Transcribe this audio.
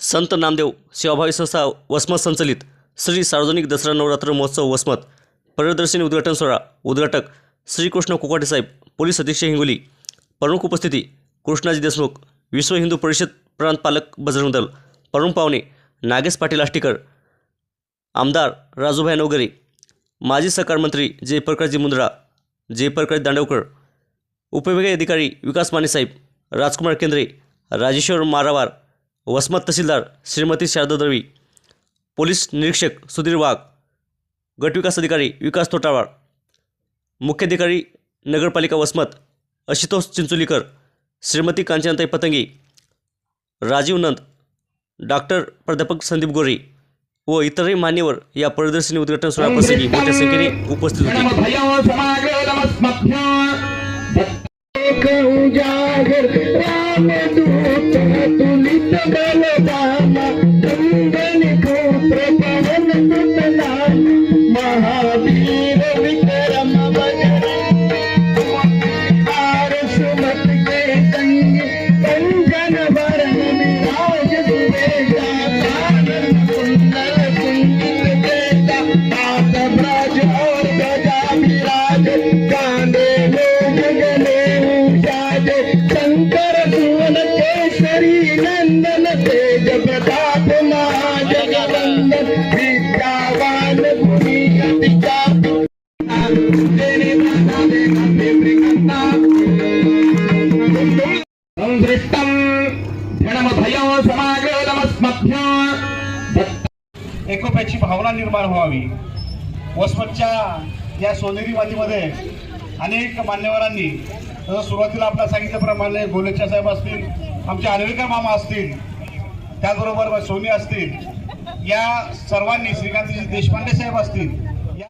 संत नामदेव सेवाभावी संस्था वसमत संचलित श्री सार्वजनिक दसरा नवरात्र महोत्सव वसमत प्रदर्शनी उद्घाटन सोहळा उद्घाटक श्रीकृष्ण कोकाटे साहेब पोलीस अधीक्षक हिंगोली प्रमुख उपस्थिती कृष्णाजी देशमुख विश्व हिंदू परिषद प्रांत पालक बजरंग दल प्रमुख पाहुणे नागेश पाटील आष्टीकर आमदार राजूभाई नवगरे माजी सहकार मंत्री जयप्रकाशजी मुंद्रा जयप्रकाश दांडवकर उपविभागीय अधिकारी विकास माने साहेब राजकुमार केंद्रे राजेश्वर मारावार वसमत तहसीलदार श्रीमती शारदा दळवी पोलीस निरीक्षक सुधीर वाघ गटविकास अधिकारी विकास तोटावाळ मुख्याधिकारी नगरपालिका वसमत आशुतोष चिंचोलीकर श्रीमती कांचनाताई पतंगे राजीव नंद डॉक्टर प्राध्यापक संदीप गोरे व इतरही मान्यवर या प्रदर्शनी उद्घाटन सोहळ्याप्रसंगी मोठ्या संख्येने उपस्थित होते. शंकर सुवन केसरी नंदन तेज प्रताप एकोप्याची भावना निर्माण व्हावी. वसमतच्या या सोनेरी मातीमध्ये अनेक मान्यवरांनी जसं सुरुवातीला आपल्या सांगितल्याप्रमाणे गोलेच्या साहेब असतील आमचे आर्वेकर मामा असतील त्याचबरोबर सोनी असतील या सर्वांनी श्रीकांतजी देशपांडे साहेब असतील